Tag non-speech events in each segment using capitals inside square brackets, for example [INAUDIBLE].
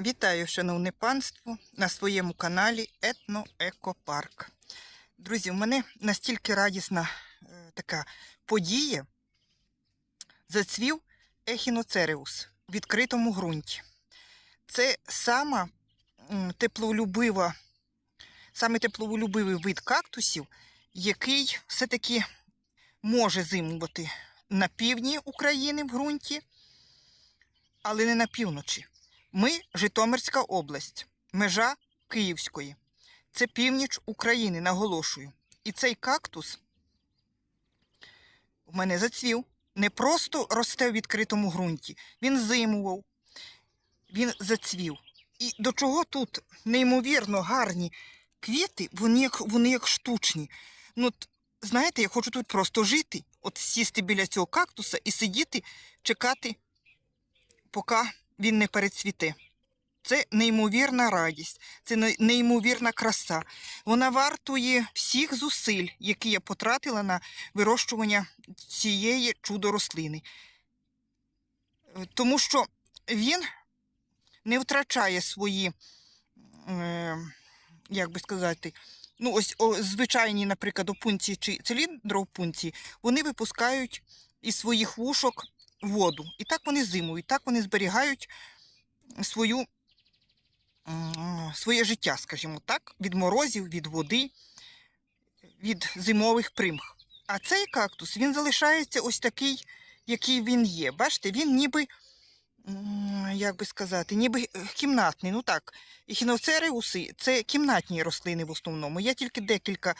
Вітаю, шановне панство, на своєму каналі Етно-Екопарк. Друзі, у мене настільки радісна е, така подія. Зацвів ехіноцереус в відкритому ґрунті. Це сама теплолюбива, саме теплолюбивий вид кактусів, який все-таки може зимувати на півдні України в ґрунті, але не на півночі. Ми Житомирська область, межа Київської. Це північ України, наголошую. І цей кактус в мене зацвів. Не просто росте в відкритому ґрунті, він зимував, він зацвів. І до чого тут неймовірно гарні квіти, вони як, вони як штучні. Ну, от, знаєте, я хочу тут просто жити, от сісти біля цього кактуса і сидіти, чекати, поки він не перецвіте. Це неймовірна радість, це неймовірна краса. Вона вартує всіх зусиль, які я потратила на вирощування цієї чудо-рослини. Е, Тому що він не втрачає свої, е, як би сказати, ну ось о, звичайні, наприклад, опунції чи циліндропунції, вони випускають із своїх вушок воду. І так вони зимують, так вони зберігають свою, своє життя, скажімо так, від морозів, від води, від зимових примх. А цей кактус він залишається ось такий, який він є. Бачите, він ніби, як би сказати, ніби кімнатний. Ну так, ехіноцереуси – це кімнатні рослини в основному. Є тільки декілька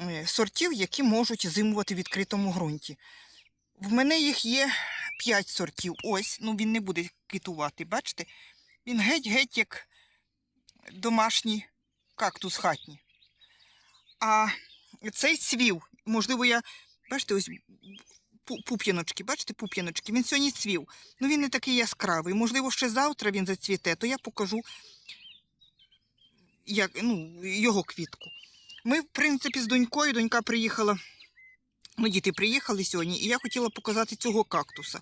е, сортів, які можуть зимувати в відкритому ґрунті. В мене їх є 5 сортів. Ось, ну він не буде квітувати, бачите? Він геть-геть як домашній кактус хатній. А цей цвів, можливо, я, бачите, ось пуп'яночки, бачите, пуп'яночки, він сьогодні цвів. Ну він не такий яскравий. Можливо, ще завтра він зацвіте, то я покажу як, ну, його квітку. Ми, в принципі, з донькою, донька приїхала Ну, діти приїхали сьогодні, і я хотіла показати цього кактуса.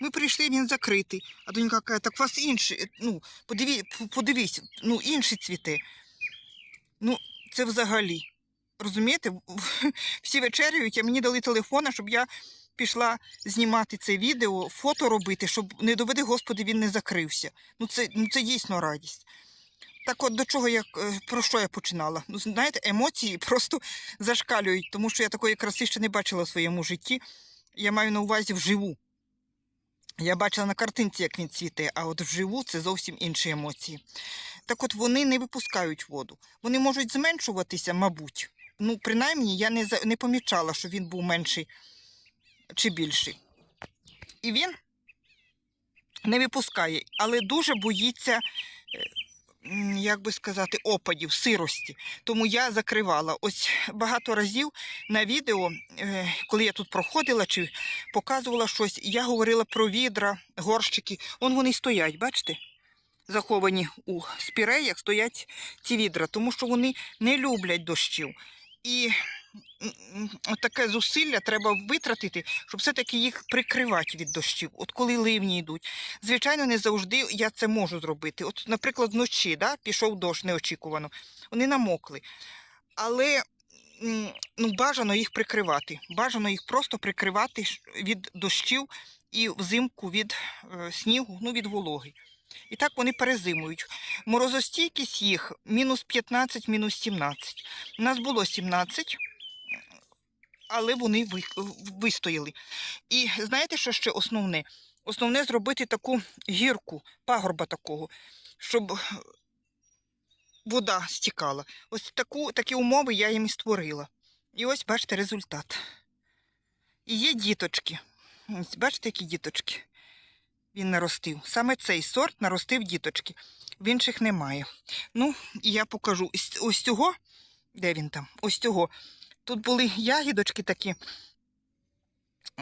Ми прийшли, він закритий. А донька каже, так у вас інший, ну, подиві, п- подивись, ну, інший цвіте. Ну, це взагалі. Розумієте, всі вечеряють, а мені дали телефона, щоб я пішла знімати це відео, фото робити, щоб не доведи, Господи, він не закрився. Ну, це, ну, це дійсно радість. Так от до чого я е, про що я починала? Ну, знаєте, емоції просто зашкалюють, тому що я такої краси ще не бачила в своєму житті. Я маю на увазі вживу. Я бачила на картинці, як він цвіте, а от вживу це зовсім інші емоції. Так от вони не випускають воду. Вони можуть зменшуватися, мабуть. Ну, принаймні, я не, не помічала, що він був менший чи більший. І він не випускає, але дуже боїться як би сказати, опадів, сирості. Тому я закривала. Ось багато разів на відео, е, коли я тут проходила чи показувала щось, я говорила про відра, горщики. Он вони стоять, бачите? Заховані у спіреях стоять ці відра, тому що вони не люблять дощів. І таке зусилля треба витратити, щоб все-таки їх прикривати від дощів. От коли ливні йдуть. Звичайно, не завжди я це можу зробити. От, наприклад, вночі да, пішов дощ неочікувано, вони намокли. Але ну, бажано їх прикривати. Бажано їх просто прикривати від дощів і взимку від е, снігу, ну, від вологи. І так вони перезимують. Морозостійкість їх мінус 15, мінус 17. У нас було 17, але вони вистояли. І знаєте, що ще основне? Основне зробити таку гірку, пагорба такого, щоб вода стікала. Ось таку, такі умови я їм і створила. І ось бачите результат. І є діточки. Ось бачите, які діточки він наростив. Саме цей сорт наростив діточки. В інших немає. Ну, і я покажу. Ось- цього, де він там? Ось цього. Тут були ягідочки такі.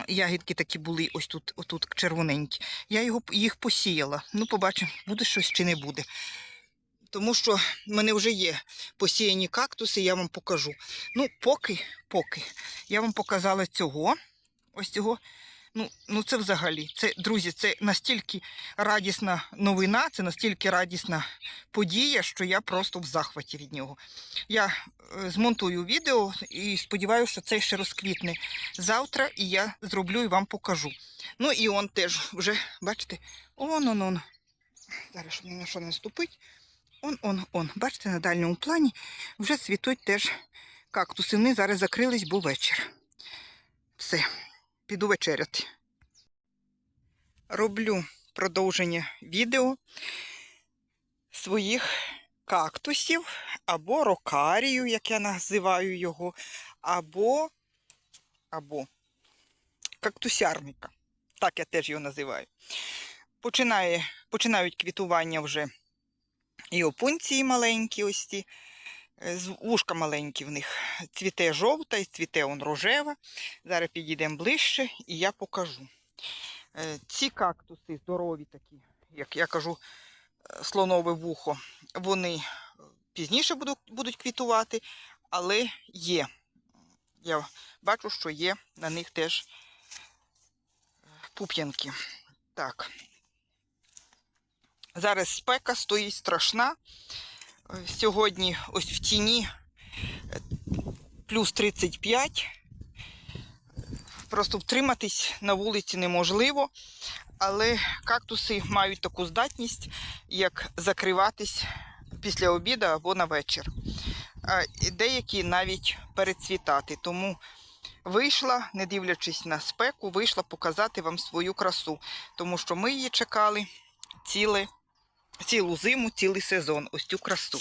Ягідки такі були ось тут, отут червоненькі. Я його, їх посіяла. Ну, побачимо, буде щось чи не буде. Тому що в мене вже є посіяні кактуси, я вам покажу. Ну, поки, поки. Я вам показала цього. Ось цього Ну, ну це взагалі. Це, друзі, це настільки радісна новина, це настільки радісна подія, що я просто в захваті від нього. Я е, змонтую відео і сподіваюся, що це ще розквітне завтра, і я зроблю і вам покажу. Ну і он теж вже, бачите, он, он, он. Зараз щоб на що не наступить. Он, он, он. Бачите, на дальньому плані вже цвітуть теж кактуси. Вони зараз закрились, бо вечір. Все, піду вечеряти. Роблю продовження відео своїх кактусів або рокарію, як я називаю його, або, або кактусярника. Так я теж його називаю. Починає, починають квітування вже і опунції маленькі, ось ці, вушка маленькі в них. Цвіте жовта і цвіте он рожева. Зараз підійдемо ближче і я покажу. Е, Ці кактуси здорові такі, як я кажу, е, слонове вухо, вони е, пізніше будуть, квітувати, але є. Я бачу, що є на них теж е, пуп'янки. Так. Зараз спека стоїть страшна. Сьогодні ось в тіні е, плюс 35. Просто втриматись на вулиці неможливо, але кактуси мають таку здатність, як закриватись після обіду або на вечір. Деякі навіть перецвітати. Тому вийшла, не дивлячись на спеку, вийшла показати вам свою красу, тому що ми її чекали ціле, цілу зиму, цілий сезон. Ось цю красу.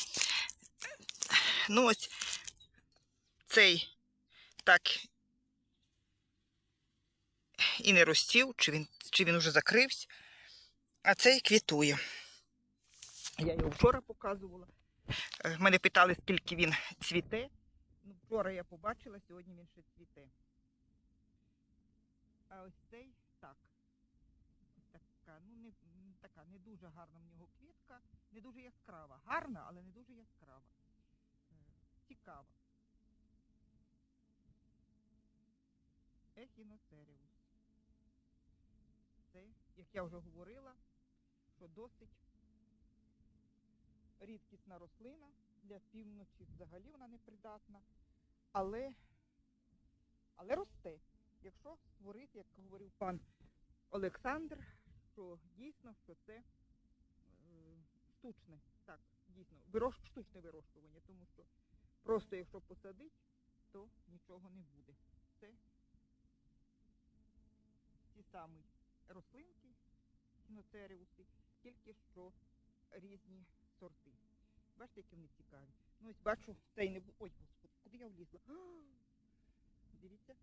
Ну, ось цей так і не розців, чи він, чи він уже закрився, а цей квітує. Я його вчора показувала. Е, Мене питали, скільки він цвіте. Ну, вчора я побачила, сьогодні він ще цвіте. А ось цей так. Ось Така, ну не м, така не дуже гарна в нього квітка, не дуже яскрава. Гарна, але не дуже яскрава. Е, Цікава. Ехіноцеріус. Це, як я вже говорила, що досить рідкісна рослина для півночі взагалі вона не придатна, але, але росте. Якщо створити, як говорив пан Олександр, що дійсно що це е, штучне, так, дійсно, вирощ, штучне вирощування, тому що просто якщо посадити, то нічого не буде. Це ті самі рослинки, кіноцеріуси, тільки що різні сорти. Бачите, які вони цікаві. Ну ось бачу, цей не Ой, господи, куди я влізла? [GASPS] Дивіться.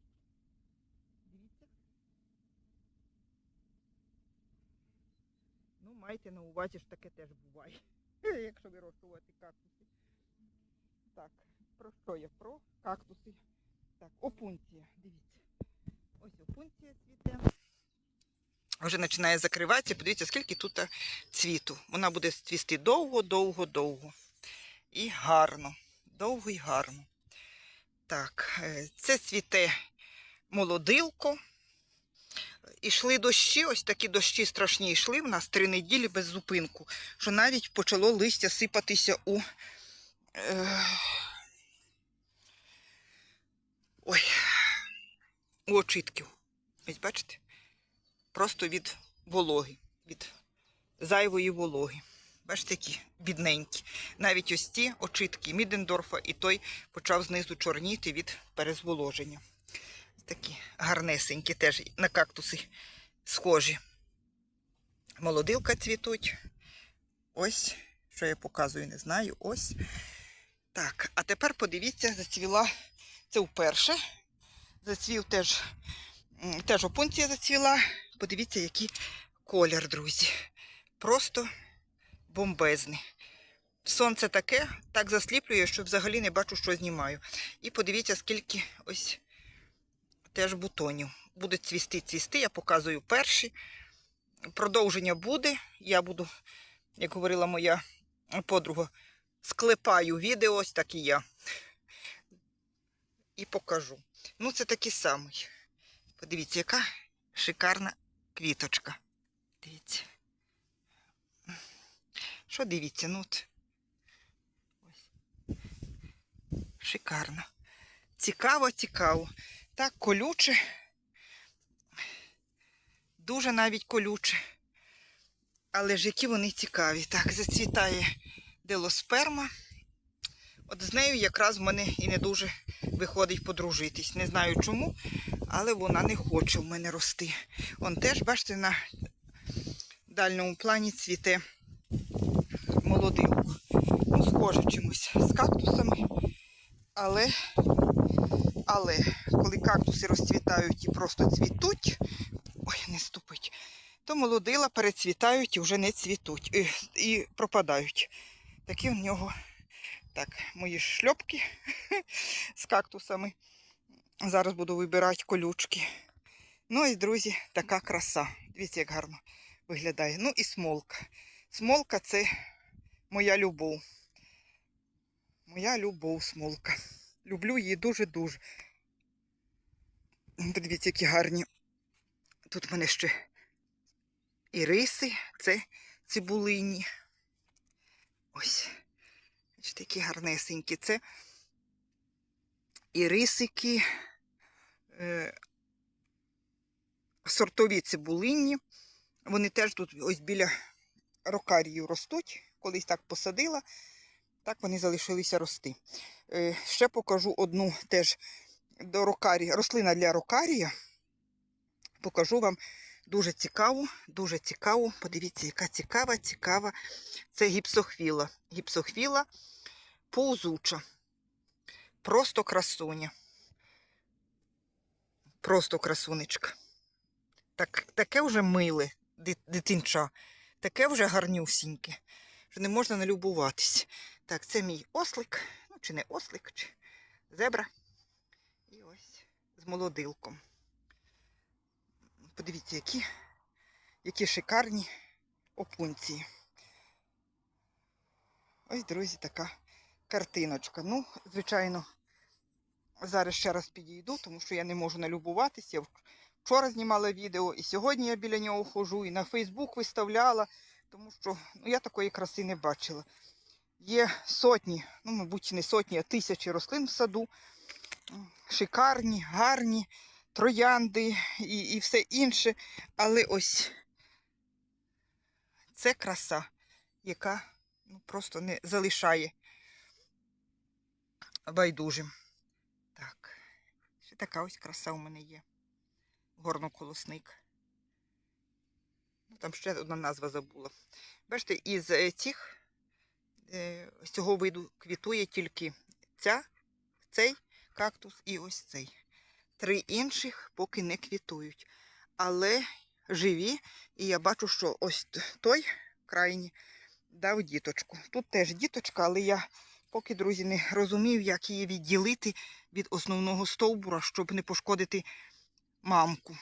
Ну, майте на увазі, що таке теж буває, [LAUGHS] якщо вирощувати кактуси. Так, про що я? Про кактуси. Так, опунція, дивіться. Ось опунція цвіте. Вже починає закриватися. Подивіться, скільки тут е, цвіту. Вона буде цвісти довго, довго, довго. І гарно. Довго і гарно. Так, е, це цвіте молодилко. Ішли дощі, ось такі дощі страшні йшли в нас три неділі без зупинку, що навіть почало листя сипатися у. Е... Ой, у очитків. Ось бачите? Просто від вологи, від зайвої вологи. Бачите, які бідненькі. Навіть ось ті очитки Мідендорфа, і той почав знизу чорніти від перезволоження. Такі гарнесенькі, теж на кактуси схожі. Молодилка цвітуть. Ось, що я показую, не знаю. Ось. Так, а тепер подивіться, зацвіла це вперше. Зацвів теж, теж опунція зацвіла. Подивіться, який колір, друзі. Просто бомбезний. Сонце таке, так засліплює, що взагалі не бачу, що знімаю. І подивіться, скільки ось теж бутонів. Буде цвісти, цвісти, я показую перші. Продовження буде. Я буду, як говорила моя подруга, склепаю відео, ось так і я. І покажу. Ну, це такий самий. Подивіться, яка шикарна квіточка. Дивіться. Що дивіться? Ну от. Ось. Шикарно. Цікаво, цікаво. Так, колюче. Дуже навіть колюче. Але ж які вони цікаві. Так, зацвітає делосперма. От з нею якраз в мене і не дуже виходить подружитись. Не знаю чому, але вона не хоче в мене рости. Он теж, бачите, на дальньому плані цвіте молодилку. Ну, схоже чимось з кактусами. Але, але, коли кактуси розцвітають і просто цвітуть, ой, не ступить, то молодила перецвітають і вже не цвітуть і, і пропадають. Такі в нього так, мої шльопки з кактусами. Зараз буду вибирати колючки. Ну і, друзі, така краса. Дивіться, як гарно виглядає. Ну і смолка. Смолка це моя любов. Моя любов, смолка. Люблю її дуже-дуже. Подивіться, які гарні. Тут в мене ще і риси, це цибулині. Ось. Бачите, які гарнесенькі. Це і рисики, е, сортові цибулинні. Вони теж тут ось біля рокарію ростуть. Колись так посадила, так вони залишилися рости. Е, ще покажу одну теж до рокарія, рослина для рокарія. Покажу вам дуже цікаву, дуже цікаву. Подивіться, яка цікава, цікава. Це гіпсохвіла. Гіпсохвіла повзуча. Просто красуня. Просто красунечка. Так, таке вже миле дитинча, таке вже гарнюсіньке, що не можна налюбуватись. Так, це мій ослик, ну чи не ослик, чи зебра. І ось з молодилком. Подивіться, які, які шикарні опунції. Ось, друзі, така картиночка. Ну, звичайно, зараз ще раз підійду, тому що я не можу налюбуватися. Я вчора знімала відео, і сьогодні я біля нього хожу, і на Фейсбук виставляла, тому що ну, я такої краси не бачила. Є сотні, ну, мабуть, не сотні, а тисячі рослин в саду. Шикарні, гарні, троянди і, і все інше. Але ось це краса, яка ну, просто не залишає байдужим. Так, ще така ось краса у мене є. Горноколосник. Ну, там ще одна назва забула. Бачите, із е, цих, з цього виду квітує тільки ця, цей кактус і ось цей. Три інших поки не квітують. Але живі, і я бачу, що ось той крайній дав діточку. Тут теж діточка, але я поки, друзі, не розумів, як її відділити від основного стовбура, щоб не пошкодити мамку.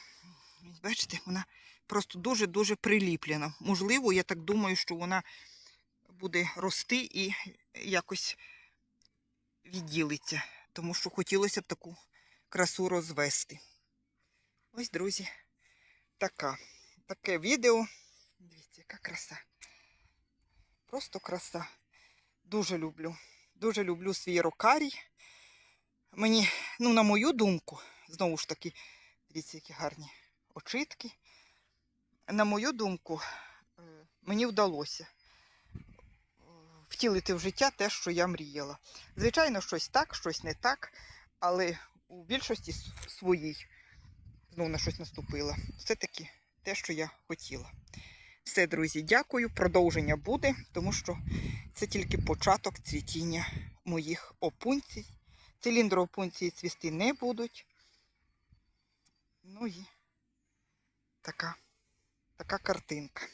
Бачите, вона просто дуже-дуже приліплена. Можливо, я так думаю, що вона буде рости і якось відділиться, тому що хотілося б таку красу розвести. Ось, друзі, така. Таке відео. Дивіться, яка краса. Просто краса. Дуже люблю. Дуже люблю свій рокарій. Мені, ну, на мою думку, знову ж таки, дивіться, які гарні очитки. На мою думку, е, мені вдалося втілити в життя те, що я мріяла. Звичайно, щось так, щось не так, але у більшості своїй знову на щось наступила. Все-таки те, що я хотіла. Все, друзі, дякую. Продовження буде, тому що це тільки початок цвітіння моїх опунцій. Циліндроопунції цвісти не будуть. Ну і така, така картинка.